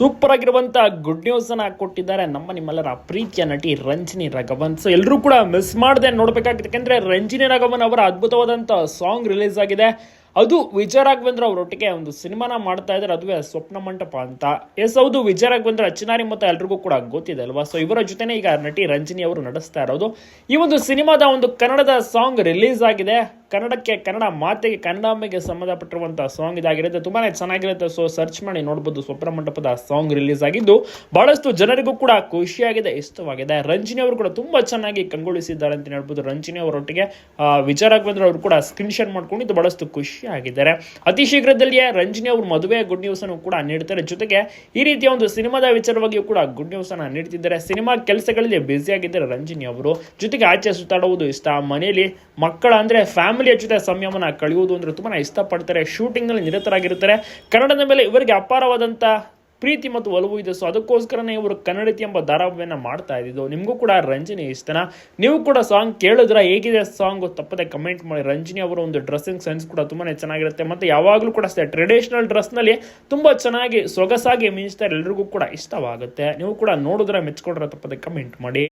Super ಆಗಿರುವಂತಹ good news ಅನ್ನ ಕೊಟ್ಟಿದ್ದಾರೆ. ನಮ್ಮ ನಿಮ್ಮೆಲ್ಲರ ಪ್ರೀತಿಯ ನಟಿ ರಂಜಿನಿ ರಘವನ್. ಸೊ ಎಲ್ಲರೂ ಕೂಡ ಮಿಸ್ ಮಾಡದೆ ನೋಡ್ಬೇಕಾಗುತ್ತೆ. ಯಾಕಂದ್ರೆ ರಂಜಿನಿ ರಘವನ್ ಅವರ ಅದ್ಭುತವಾದಂತಹ ಸಾಂಗ್ ರಿಲೀಸ್ ಆಗಿದೆ. ಅದು ವಿಜಯ ರಾಘವೇಂದ್ರ ಅವರೊಟ್ಟಿಗೆ ಒಂದು ಸಿನಿಮಾನ ಮಾಡ್ತಾ ಇದ್ದಾರೆ. ಅದುವೇ ಸ್ವಪ್ನ ಮಂಟಪ ಅಂತ. ಎಸ್ ಹೌದು, ವಿಜಯ ರಾಘವೇಂದ್ರ ಅಚ್ಚನಾರಿ ಮತ್ತು ಎಲ್ರಿಗೂ ಕೂಡ ಗೊತ್ತಿದೆ ಅಲ್ವಾ ಸೊ ಇವರ ಜೊತೆನೆ ಈಗ ನಟಿ ರಂಜಿನಿ ಅವರು ನಡೆಸ್ತಾ ಇರೋದು. ಈ ಒಂದು ಸಿನಿಮಾದ ಒಂದು ಕನ್ನಡದ ಸಾಂಗ್ ರಿಲೀಸ್ ಆಗಿದೆ. ಕನ್ನಡಕ್ಕೆ, ಕನ್ನಡ ಮಾತೆಗೆ ಕನ್ನಡಾಂಬೆಗೆ ಸಂಬಂಧಪಟ್ಟಿರುವಂಥ ಸಾಂಗ್ ಇದಾಗಿರುತ್ತೆ. ತುಂಬಾನೇ ಚೆನ್ನಾಗಿರುತ್ತೆ. ಸೊ ಸರ್ಚ್ ಮಾಡಿ ನೋಡ್ಬೋದು. ಸ್ವಪ್ನ ಸಾಂಗ್ ರಿಲೀಸ್ ಆಗಿದ್ದು, ಬಹಳಷ್ಟು ಜನರಿಗೂ ಕೂಡ ಖುಷಿಯಾಗಿದೆ, ಇಷ್ಟವಾಗಿದೆ. ರಂಜಿನಿ ಅವರು ಕೂಡ ತುಂಬಾ ಚೆನ್ನಾಗಿ ಕಂಗೊಳಿಸಿದ್ದಾರೆ ಅಂತ ಹೇಳ್ಬೋದು. ರಂಜಿನಿ ಅವರೊಟ್ಟಿಗೆ ವಿಚಾರ ಬಂದ್ರೆ ಅವರು ಕೂಡ ಸ್ಕ್ರೀನ್ ಶೇರ್ ಮಾಡ್ಕೊಂಡಿದ್ದು ಬಹಳಷ್ಟು ಖುಷಿಯಾಗಿದ್ದಾರೆ. ಅತಿ ಶೀಘ್ರದಲ್ಲಿಯೇ ರಂಜಿನಿ ಅವರು ಮದುವೆ ಗುಡ್ ನ್ಯೂಸ್ ಅನ್ನು ಕೂಡ ನೀಡ್ತಾರೆ. ಜೊತೆಗೆ, ಈ ರೀತಿಯ ಒಂದು ಸಿನಿಮಾದ ವಿಚಾರವಾಗಿಯೂ ಕೂಡ ಗುಡ್ ನ್ಯೂಸ್ ಅನ್ನು ನೀಡ್ತಿದ್ದಾರೆ. ಸಿನಿಮಾ ಕೆಲಸಗಳಲ್ಲಿ ಬ್ಯುಸಿ ಆಗಿದ್ದಾರೆ ರಂಜಿನಿ ಅವರು. ಜೊತೆಗೆ ಆಚೆ ಸುತ್ತಾಡುವುದು ಇಷ್ಟ. ಮನೆಯಲ್ಲಿ ಮಕ್ಕಳ ಅಂದ್ರೆ ಫ್ಯಾಮಿಲಿಯ ಜೊತೆ ಸಮಯವನ್ನ ಕಳೆಯುವುದು ಅಂದ್ರೆ ತುಂಬಾ ಇಷ್ಟಪಡ್ತಾರೆ ಶೂಟಿಂಗ್ನಲ್ಲಿ ನಿರತರಾಗಿರ್ತಾರೆ. ಕನ್ನಡದ ಮೇಲೆ ಇವರಿಗೆ ಅಪಾರವಾದಂಥ ಪ್ರೀತಿ ಮತ್ತು ಒಲವು ಇದೆ. ಸೊ ಅದಕ್ಕೋಸ್ಕರನೇ ಇವರು ಕನ್ನಡತಿ ಎಂಬ ಧಾರಾವಾಹಿಯನ್ನ ಮಾಡ್ತಾ ಇದ್ದಿದ್ದು. ನಿಮಗೂ ಕೂಡ ರಂಜಿನಿ ಇಷ್ಟನ ನೀವು ಕೂಡ ಸಾಂಗ್ ಕೇಳಿದ್ರೆ? ಹೇಗಿದೆ ಸಾಂಗ್ ತಪ್ಪದೆ ಕಮೆಂಟ್ ಮಾಡಿ. ರಂಜಿನಿ ಅವರ ಒಂದು ಡ್ರೆಸ್ಸಿಂಗ್ ಸೆನ್ಸ್ ಕೂಡ ತುಂಬಾ ಚೆನ್ನಾಗಿರುತ್ತೆ. ಮತ್ತೆ ಯಾವಾಗಲೂ ಕೂಡ ಅಷ್ಟೇ ಟ್ರೆಡಿಷನಲ್ ಡ್ರೆಸ್ನಲ್ಲಿ ತುಂಬಾ ಚೆನ್ನಾಗಿ, ಸೊಗಸಾಗಿ ಮಿಂಚ್ತಾರೆ ಎಲ್ರಿಗೂ ಕೂಡ ಇಷ್ಟವಾಗುತ್ತೆ. ನೀವು ಕೂಡ ನೋಡಿದ್ರೆ ಮೆಚ್ಚಿಕೊಂಡ್ರೆ ತಪ್ಪದೆ ಕಮೆಂಟ್ ಮಾಡಿ.